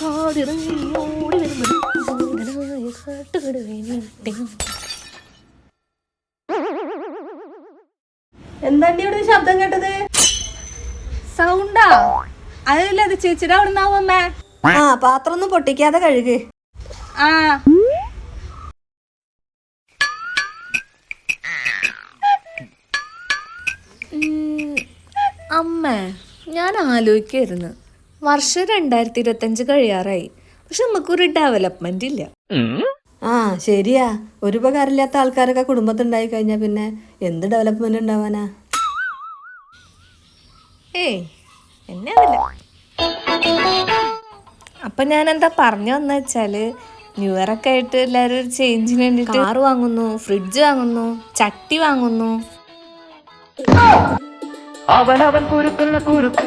കാടിറങ്ങി ഓടി കാട്ടുകടവേനിട്ടേ. എന്താണ്ടി ഇവിടെ ശബ്ദം കേട്ടത്? സൗണ്ടാ? അതല്ല അത് ചേച്ചിയുടെ അവിടെ നിന്നാവുമ്മേ ആ പാത്രം ഒന്നും പൊട്ടിക്കാതെ കഴുക്. ആ. അമ്മ ഞാൻ ആലോചിക്കായിരുന്നു. വർഷം രണ്ടായിരത്തി ഇരുപത്തഞ്ച് കഴിയാറായി. പക്ഷെ നമുക്കൊരു ഡെവലപ്മെന്റ് ഇല്ല. ആ ശരിയാ. ഒരു ഉപകാരമില്ലാത്ത ആൾക്കാരൊക്കെ കുടുംബത്തുണ്ടായി കഴിഞ്ഞാൽ പിന്നെ എന്ത് ഡെവലപ്മെന്റ് ഉണ്ടാവാനാ? ഏയ് എന്നെ അപ്പൊ ഞാൻ എന്താ പറഞ്ഞു വന്ന വെച്ചാൽ ന്യൂ ഇയർ ഒക്കെ ആയിട്ട് എല്ലാരും ഒരു ചേഞ്ചിന് വേണ്ടിട്ട് കാർ വാങ്ങുന്നു ഫ്രിഡ്ജ് വാങ്ങുന്നു ചട്ടി വാങ്ങുന്നു. അവനവൻ കുരുക്കുള്ള കുരുക്കൾ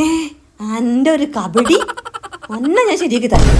ഏ അന്റെ ഒരു കബഡി? അന്ന ഞാൻ ശരിയാക്കി തരാം.